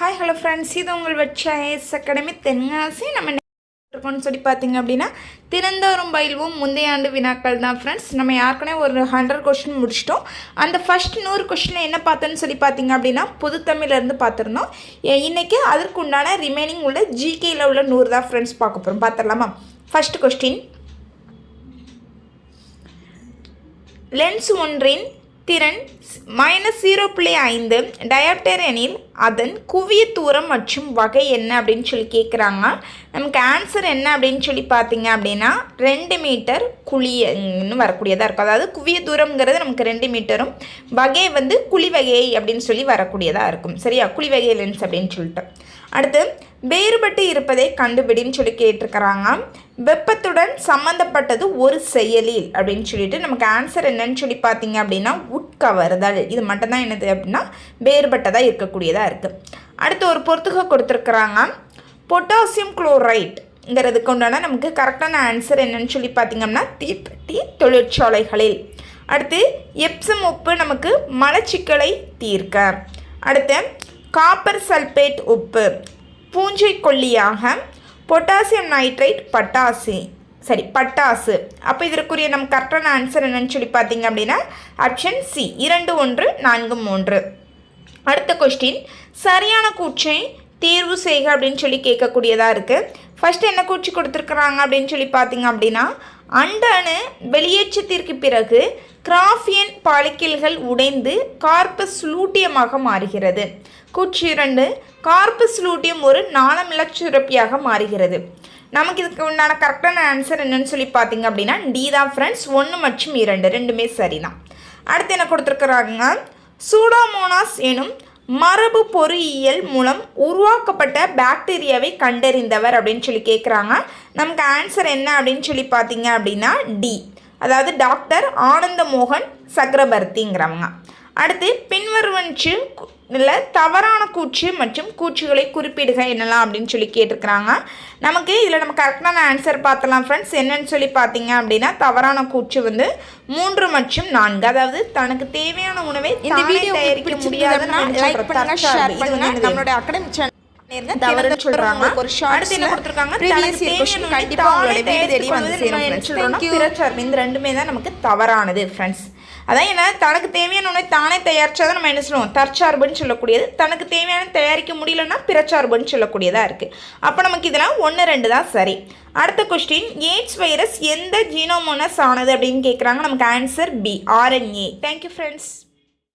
Hi hello friends இது உங்கள் வச்ச ஐஎஸ் அகாடமி தென்காசி. நம்ம என்ன இருக்கோம்னு சொல்லி பார்த்தீங்க அப்படின்னா திறந்தோறும் பயில்வோம் முந்தைய ஆண்டு வினாக்கள் தான் ஃப்ரெண்ட்ஸ் நம்ம ஏற்கனவே ஒரு ஹண்ட்ரட் கொஷின் முடிச்சிட்டோம். அந்த ஃபர்ஸ்ட் நூறு கொஷினில் என்ன பார்த்தோன்னு சொல்லி பார்த்தீங்க அப்படின்னா புதுத்தமிழ்லேருந்து பார்த்துருந்தோம். இன்றைக்கி இன்னைக்கு அதற்கு உண்டான ரிமைனிங் உள்ள ஜிகேயில் உள்ள நூறு தான் ஃப்ரெண்ட்ஸ் பார்க்க போகிறோம் பார்த்துடலாமா? ஃபர்ஸ்ட் கொஸ்டின் லென்ஸ் ஒன்றின் திறன் மைனஸ் ஜீரோ புள்ளி ஐந்து டயாப்டர் எனில் அதன் குவிய தூரம் மற்றும் வகை என்ன அப்படின்னு சொல்லி கேட்குறாங்க நமக்கு ஆன்சர் என்ன அப்படின்னு சொல்லி பார்த்தீங்க அப்படின்னா ரெண்டு மீட்டர் குழின்னு வரக்கூடியதாக இருக்கும். அதாவது குவிய தூரம்ங்கிறது நமக்கு ரெண்டு மீட்டரும் வகை வந்து குழி வகை அப்படின்னு சொல்லி வரக்கூடியதாக இருக்கும். சரியா? குழி வகை லென்ஸ் அப்படின்னு சொல்லிட்டு. அடுத்து வேறுபட்டு இருப்பதை கண்டுபிடின்னு சொல்லி கேட்டிருக்கிறாங்க. வெப்பத்துடன் சம்மந்தப்பட்டது ஒரு செயலில் அப்படின்னு சொல்லிட்டு நமக்கு ஆன்சர் என்னன்னு சொல்லி பார்த்தீங்க அப்படின்னா உட்கவருதல். இது மட்டும்தான் என்னது அப்படின்னா வேறுபட்டதாக இருக்கக்கூடியதாக இருக்குது அடுத்து ஒரு பொறுத்துக கொடுத்துருக்குறாங்க. பொட்டாசியம் குளோரைட்ங்கிறதுக்கு உண்டான நமக்கு கரெக்டான ஆன்சர் என்னன்னு சொல்லி பார்த்தீங்கன்னா தீப்பெட்டி தொழிற்சாலைகளில். அடுத்து எப்சம் உப்பு நமக்கு மலச்சிக்கலை தீர்க்க. அடுத்து காப்பர் சல்பேட் உப்பு. பூஞ்சை கொல்லியாக பொட்டாசியம் நைட்ரைட் பட்டாசு. சரி பட்டாசு. அப்போ இதற்குரிய நம் கரெக்டான ஆன்சர் என்னன்னு சொல்லி பார்த்தீங்க அப்படின்னா ஆப்ஷன் சி இரண்டு ஒன்று நான்கு மூன்று. அடுத்த கொஸ்டின் சரியான கூற்றை தேர்வு செய்க அப்படின்னு சொல்லி கேட்கக்கூடியதாக இருக்குது ஃபஸ்ட்டு என்ன கூச்சி கொடுத்துருக்குறாங்க அப்படின்னு சொல்லி பார்த்தீங்க அப்படின்னா அண்டனு வெளியேற்றத்திற்கு பிறகு கிராஃபியன் பாலிக்கல்கள் உடைந்து கார்பஸ் லூட்டியமாக மாறுகிறது. கூச்சி இரண்டு கார்பஸ் லூட்டியம் ஒரு நாளமில்லச் சுரப்பியாக மாறுகிறது. நமக்கு இதுக்கு உண்டான கரெக்டான ஆன்சர் என்னன்னு சொல்லி பார்த்தீங்க அப்படின்னா டி தான் ஃப்ரெண்ட்ஸ் ஒன்று மற்றும் இரண்டு ரெண்டுமே சரிதான். அடுத்து என்ன கொடுத்துருக்குறாங்க? சூடோமோனாஸ் எனும் மரபு பொறியியல் மூலம் உருவாக்கப்பட்ட பாக்டீரியாவை கண்டறிந்தவர் அப்படின்னு சொல்லி கேட்குறாங்க நமக்கு ஆன்சர் என்ன அப்படின்னு சொல்லி பார்த்தீங்க அப்படின்னா டி அதாவது டாக்டர் ஆனந்த மோகன் சக்கரவர்த்திங்கிறவங்க அடுத்து பின்வருவன்று இல்லை தவறான கூற்று மற்றும் கூற்றுகளை குறிப்பிடுக என்னலாம் அப்படின்னு சொல்லி கேட்டிருக்கிறாங்க. நமக்கு இதில் நம்ம கரெக்டான ஆன்சர் பார்த்தலாம் ஃப்ரெண்ட்ஸ் என்னன்னு சொல்லி பார்த்தீங்க அப்படின்னா தவறான கூற்று வந்து மூன்று மற்றும் நான்கு. அதாவது தனக்கு தேவையான உணவை இந்த வீடியோ தயாரிக்க முடியாதுன்னு லைக் பண்ணுங்க ஷேர் பண்ணுங்க. நம்மளோட சேனல் ரெண்டுமே தான் நமக்கு தவறானது ஃப்ரெண்ட்ஸ் அதான் என்ன? தனக்கு தேவையான உணவை தானே தயாரிச்சா தான் நம்ம என்ன சொல்லுவோம்? தற்சார்புன்னு சொல்லக்கூடியது. தனக்கு தேவையான தயாரிக்க முடியலன்னா பிறச்சார்புன்னு சொல்லக்கூடியதாக இருக்குது அப்போ நமக்கு இதெல்லாம் ஒன்று ரெண்டு தான் சரி. அடுத்த கொஸ்டின் எய்ட்ஸ் வைரஸ் எந்த ஜீனோமோனஸ் ஆனது அப்படின்னு கேட்குறாங்க நமக்கு answer B R N A thank you friends